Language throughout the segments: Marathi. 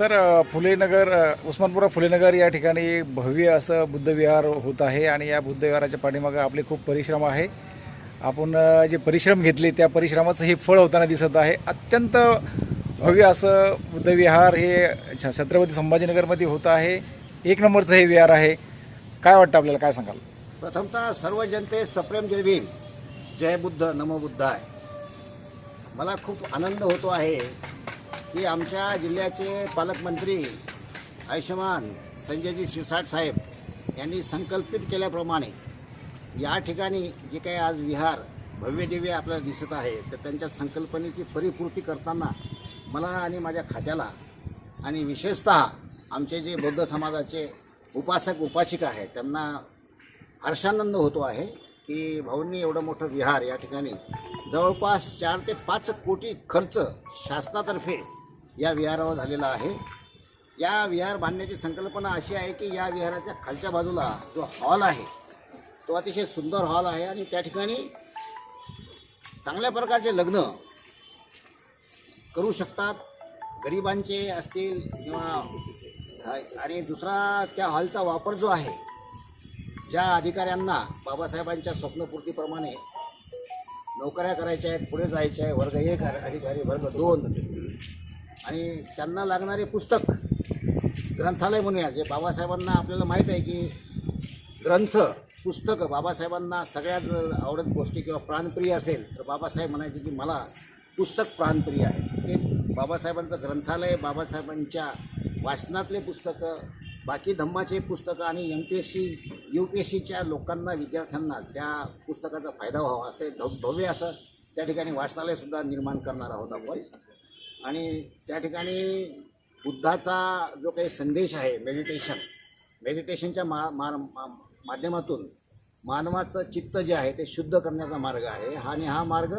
सर फुलेनगर उस्मानपुरा फुलेनगर या ठिकाणी भव्य असं बुद्धविहार होत आहे आणि या बुद्धविहाराच्या पाठीमागं आपले खूप परिश्रम आहे. आपण जे परिश्रम घेतले त्या परिश्रमाचं हे फळ होताना दिसत आहे. अत्यंत भव्य असं बुद्धविहार हे छ- छत्रपती संभाजीनगरमध्ये होत आहे. एक नंबरचं हे विहार आहे. काय वाटतं आपल्याला? काय सांगाल? प्रथमतः सर्व जनते सप्रेम जय भीम. जय बुद्ध नमो बुद्ध आहे मला खूप आनंद होतो आहे की आमच्या जिल्ह्याचे पालकमंत्री आयुष्यमान संजयजी शिरसाट साहेब यांनी संकल्पित केल्याप्रमाणे या ठिकाणी जे काही आज विहार भव्यदिव्य आपल्याला दिसत आहे तर त्यांच्या संकल्पनेची परिपूर्ती करताना मला आणि माझ्या खात्याला आणि विशेषत आमचे जे बौद्ध समाजाचे उपासक उपासिका आहेत त्यांना हर्षानंद होतो आहे की भाऊंनी एवढं मोठं विहार या ठिकाणी जवळपास चार ते पाच कोटी खर्च शासनातर्फे या विहारावर झालेला आहे. या विहार बांधण्याची संकल्पना अशी आहे की या विहाराच्या खालच्या बाजूला जो हॉल आहे तो अतिशय सुंदर हॉल आहे आणि त्या ठिकाणी चांगल्या प्रकारचे लग्न करू शकतात. गरिबांचे असतील किंवा आणि दुसरा त्या हॉलचा वापर जो आहे ज्या अधिकाऱ्यांना बाबासाहेबांच्या स्वप्नपूर्तीप्रमाणे नोकऱ्या करायच्या आहेत पुढे जायच्या आहे वर्ग एक अधिकारी वर्ग दोन आणि त्यांना लागणारे पुस्तक ग्रंथालय म्हणूया जे बाबासाहेबांना आपल्याला माहीत आहे की ग्रंथ पुस्तकं बाबासाहेबांना सगळ्यात आवडत गोष्टी किंवा प्राणप्रिय असेल तर बाबासाहेब म्हणायचे की मला पुस्तक प्राणप्रिय आहे. ते बाबासाहेबांचं ग्रंथालय बाबासाहेबांच्या वाचनातले पुस्तकं बाकी धम्माचे पुस्तकं आणि M P S C U P S सीच्या लोकांना विद्यार्थ्यांना त्या पुस्तकाचा फायदा व्हावा असे भव्य असं त्या ठिकाणी वाचनालयसुद्धा निर्माण करणार आहोत आपण. आणि त्या ठिकाणी बुद्धाचा जो काही संदेश आहे मेडिटेशन मेडिटेशनच्या मा मा- माध्यमातून मानवाचं चित्त जे आहे ते शुद्ध करण्याचा मार्ग आहे. आणि हा मार्ग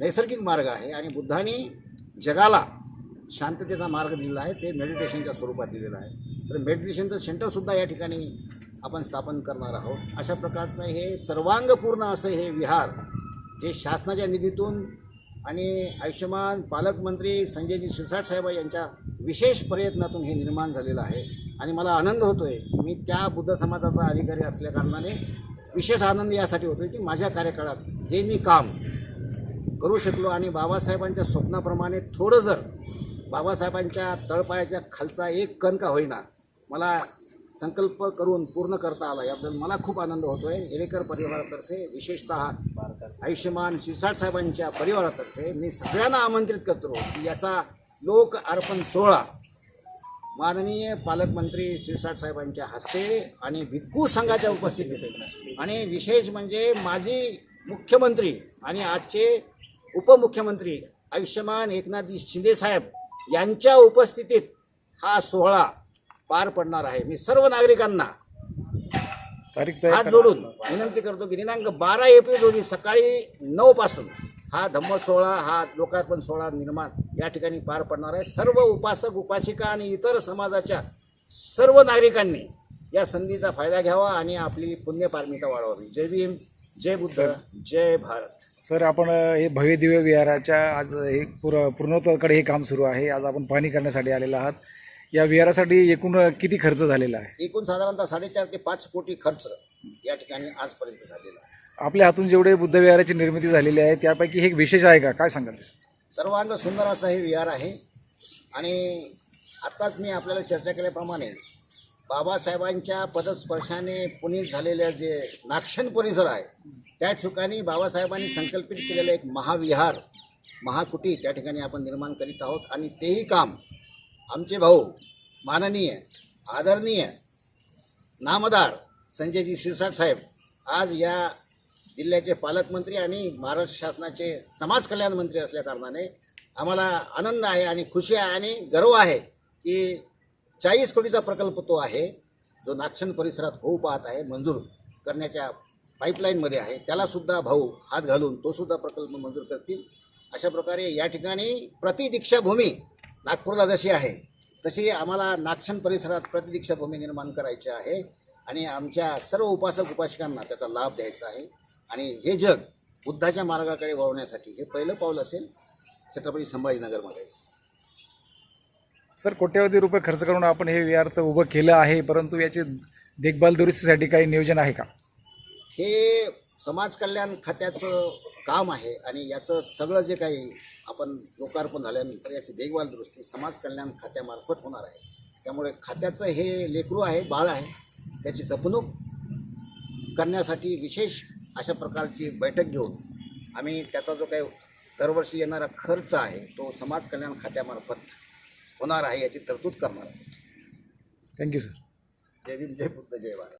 नैसर्गिक मार्ग आहे आणि बुद्धाने जगाला शांततेचा मार्ग दिलेला आहे ते मेडिटेशनच्या स्वरूपात दिलेलं आहे. तर मेडिटेशनचं सेंटरसुद्धा या ठिकाणी आपण स्थापन करणार आहोत. अशा प्रकारचं हे सर्वांगपूर्ण असं हे विहार जे शासनाच्या निधीतून आणि आयुष्यमान पालकमंत्री संजयजी शिरसाट साहेब यांच्या विशेष प्रयत्नातून हे निर्माण झालेलं आहे. आणि मला आनंद होतो आहे मी त्या बुद्ध समाजाचा अधिकारी असल्याकारणाने विशेष आनंद यासाठी होतो की माझ्या कार्यकाळात हे मी काम करू शकलो आणि बाबासाहेबांच्या स्वप्नाप्रमाणे थोडं जर बाबासाहेबांच्या तळपायाच्या खालचा एक कण का होईना मला संकल्प करून पूर्ण करता आला. याबद्दल मला खूप आनंद होतो आहे हेरेकर परिवारातर्फे विशेषतः आयुष्यमान शिरसाट साहेबांच्या परिवारातर्फे मी सगळ्यांना आमंत्रित करतो की याचा लोक अर्पण सोहळा माननीय पालकमंत्री शिरसाट साहेबांच्या हस्ते आणि भिक्खू संघाच्या उपस्थितीत. आणि विशेष म्हणजे माजी मुख्यमंत्री आणि आजचे उपमुख्यमंत्री आयुष्यमान एकनाथजी शिंदे साहेब यांच्या उपस्थितीत हा सोहळा पार पडणार आहे. मी सर्व नागरिकांना तारीख हात. जोडून विनंती करतो की दिनांक बारा एप्रिल रोजी सकाळी नऊ पासून हा धम्म सोहळा हा लोकार्पण सोहळा निर्माण या ठिकाणी पार पडणार आहे. सर्व उपासक उपासिका आणि इतर समाजाच्या सर्व नागरिकांनी या संधीचा फायदा घ्यावा आणि आपली पुण्यपारमिता वाढवावी. जय भीम जय बुद्ध जय भारत. सर आपण हे भव्य दिव्य विहाराच्या आज हे पूर पूर्णत्वाकडे हे काम सुरू आहे. आज आपण पाहणी करण्यासाठी आलेलो आहात. या विहारासाठी एकूण किती खर्च झालेला आहे? एकूण साधारणतः साडेचार ते पाच कोटी खर्च या ठिकाणी आजपर्यंत झालेला आहे. आपल्या हातून जेवढे बुद्ध विहाराची निर्मिती झालेली आहे त्यापैकी हे एक विशेष आहे का? काय सांगाल सर्वांग सुंदर असं हे विहार आहे. आणि आत्ताच मी आपल्याला चर्चा केल्याप्रमाणे बाबासाहेबांच्या पदस्पर्शाने पुनीत झालेल्या जे नागशन परिसर आहे त्या ठिकाणी बाबासाहेबांनी संकल्पित केलेलं एक महाविहार महाकुटी त्या ठिकाणी आपण निर्माण करीत आहोत. आणि तेही काम आमचे भाऊ माननीय आदरणीय नामदार संजयजी शिरसाट साहेब आज या जिल्ह्याचे पालकमंत्री आणि महाराष्ट्र शासनाचे समाज कल्याण मंत्री असल्याकारणाने आम्हाला आनंद आहे आणि खुशी आहे आणि गर्व आहे की चाळीस कोटीचा प्रकल्प तो आहे. जो नागशन परिसरात होऊ पाहत आहे मंजूर करण्याच्या पाईपलाईनमध्ये आहे. त्यालासुद्धा भाऊ हात घालून तोसुद्धा प्रकल्प मंजूर करतील. अशा प्रकारे या ठिकाणी प्रतिदीक्षाभूमी नागपूरला जशी आहे तशी आम्हाला नागशन परिसरात प्रतिदीक्षाभूमी निर्माण करायची आहे आणि आमच्या सर्व उपासक उपासिकांना त्याचा लाभ द्यायचा आहे. आणि हे जग बुद्धाच्या मार्गाकडे वळवण्यासाठी हे पहिलं पाऊल असेल छत्रपती संभाजीनगरमध्ये. सर कोट्यवधी रुपये खर्च करून आपण हे विहार उभं केलं आहे परंतु याची देखभाल दुरुस्तीसाठी काही नियोजन आहे का? हे समाज कल्याण खात्याचं काम आहे आणि याचं सगळं जे काही आपण लोकार्पण झाल्यानंतर याची देखभाल दुरुस्ती समाज कल्याण खात्यामार्फत होणार आहे. त्यामुळे खात्याचं हे लेकरू आहे बाळ आहे त्याची जपणूक करण्यासाठी विशेष अशा प्रकारची बैठक घेऊन आम्ही त्याचा जो काही दरवर्षी येणारा खर्च आहे तो समाज कल्याण खात्यामार्फत होणार आहे याची तरतूद करणार आहोत. थँक्यू सर जय भीम जय बुद्ध जय भारत.